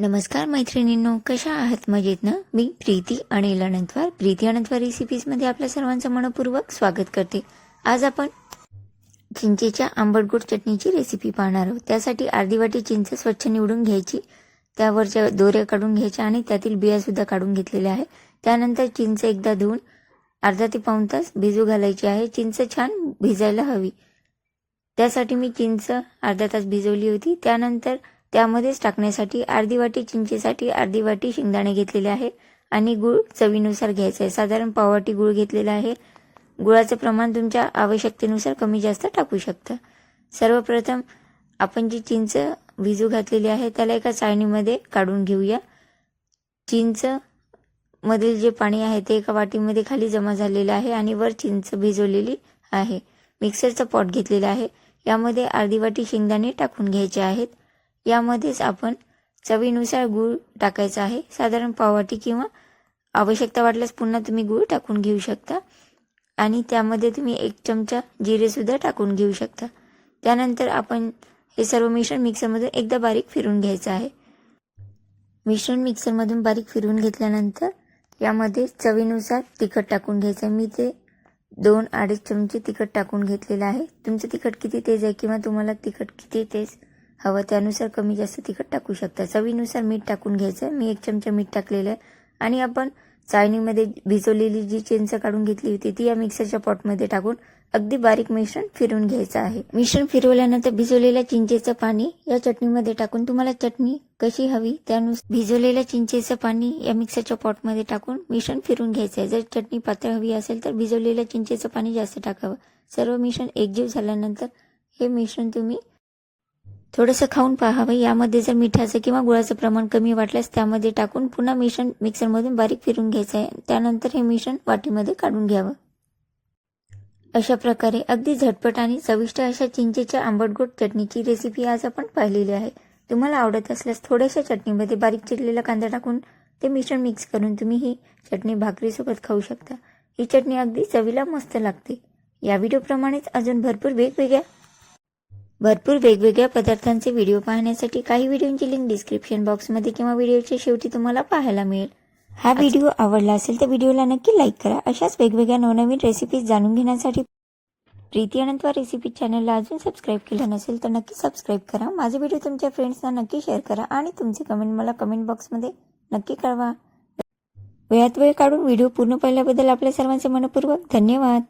नमस्कार मैत्रिणींनो कशा आहात? मजेत ना? मी प्रीती आणि अनंतवार प्रीती अनंतवार रेसिपीजमध्ये आपल्या सर्वांचं मनपूर्वक स्वागत करते. आज आपण चिंचेच्या आंबट गोड चटणीची रेसिपी पाहणार आहोत. त्यासाठी अर्धी वाटी चिंच स्वच्छ निवडून घ्यायची. त्यावरच्या दोऱ्या काढून घ्यायच्या आणि त्यातील बियासुद्धा काढून घेतलेल्या आहे त्यानंतर चिंच एकदा धुवून अर्धा ते पाऊण तास भिजू घालायची आहे. चिंच छान भिजायला हवी. त्यासाठी मी चिंच अर्धा तास भिजवली होती. त्यानंतर त्यामध्येच टाकण्यासाठी अर्धी वाटी चिंचेसाठी अर्धी वाटी शेंगदाणे घेतलेले आहे आणि गुळ चवीनुसार घ्यायचं आहे. साधारण पाववाटी गुळ घेतलेला आहे. गुळाचं प्रमाण तुमच्या आवश्यकतेनुसार कमी जास्त टाकू शकता. सर्वप्रथम आपण जी चिंच भिजू घातलेली आहे त्याला एका चाळणीमध्ये काढून घेऊया. चिंच मधील जे पाणी आहे ते एका वाटीमध्ये खाली जमा झालेलं आहे आणि वर चिंच भिजवलेली आहे. मिक्सरचं पॉट घेतलेलं आहे. यामध्ये अर्धी वाटी शेंगदाणे टाकून घ्यायचे आहेत. यामध्येच आपण चवीनुसार गूळ टाकायचा आहे. साधारण पाववाटी किंवा आवश्यकता वाटल्यास पुन्हा तुम्ही गूळ टाकून घेऊ शकता. आणि त्यामध्ये तुम्ही एक चमचा जिरेसुद्धा टाकून घेऊ शकता. त्यानंतर आपण हे सर्व मिश्रण मिक्सरमधून एकदा बारीक फिरून घ्यायचं आहे. मिश्रण मिक्सरमधून बारीक फिरून घेतल्यानंतर यामध्ये चवीनुसार तिखट टाकून घ्यायचं. आहे मी ते दोन अडीच चमचे तिखट टाकून घेतलेलं आहे. तुमचं तिखट किती तेज आहे किंवा तुम्हाला तिखट किती तेज हवं त्यानुसार कमी जास्त तिखट टाकू शकता. चवीनुसार मीठ टाकून घ्यायचं. आहे मी एक चमचा मीठ टाकलेलं आहे. आणि आपण चाळणीमध्ये भिजवलेली जी चिंच काढून घेतली होती ती या मिक्सरच्या पॉटमध्ये टाकून अगदी बारीक मिश्रण फिरवून घ्यायचं आहे. मिश्रण फिरवल्यानंतर भिजवलेल्या चिंचेचं पाणी या चटणीमध्ये टाकून तुम्हाला चटणी कशी हवी त्यानुसार भिजवलेल्या चिंचेचं पाणी या मिक्सरच्या पॉटमध्ये टाकून मिश्रण फिरून घ्यायचं आहे. जर चटणी पातळ हवी असेल तर भिजवलेल्या चिंचेचं पाणी जास्त टाकावं. सर्व मिश्रण एकजीव झाल्यानंतर हे मिश्रण तुम्ही थोडंसं खाऊन पाहावं. यामध्ये जर मिठाचं किंवा गुळाचं प्रमाण कमी वाटल्यास त्यामध्ये टाकून पुन्हा मिश्रण मिक्सरमधून बारीक फिरून घ्यायचं आहे. त्यानंतर हे मिश्रण वाटीमध्ये काढून घ्यावं. अशा प्रकारे अगदी झटपट आणि चविष्ट अशा चिंचेच्या आंबटगोड चटणीची रेसिपी आज आपण पाहिलेली आहे. तुम्हाला आवडत असल्यास थोड्याशा चटणीमध्ये बारीक चिरलेला कांदा टाकून ते मिश्रण मिक्स करून तुम्ही ही चटणी भाकरीसोबत खाऊ शकता. ही चटणी अगदी चवीला मस्त लागते. या व्हिडिओप्रमाणेच अजून भरपूर वेगवेगळ्या भरपूर वेगवेगळ्या पदार्थांचे व्हिडिओ पाहण्यासाठी काही व्हिडिओंची लिंक डिस्क्रिप्शन बॉक्समध्ये किंवा व्हिडिओच्या शेवटी तुम्हाला पाहायला मिळेल. हा व्हिडिओ आवडला असेल तर व्हिडिओला नक्की लाईक करा. अशाच वेगवेगळ्या नवनवीन रेसिपीज जाणून घेण्यासाठी प्रीती अनंतवा रेसिपी चॅनलला अजून सबस्क्राईब केलं नसेल तर नक्की सबस्क्राईब करा. माझे व्हिडिओ तुमच्या फ्रेंड्सना नक्की शेअर करा आणि तुमचे कमेंट मला कमेंट बॉक्समध्ये नक्की कळवा. वेळात वेळ काढून व्हिडिओ पूर्ण पाहिल्याबद्दल आपल्या सर्वांचे मनपूर्वक धन्यवाद.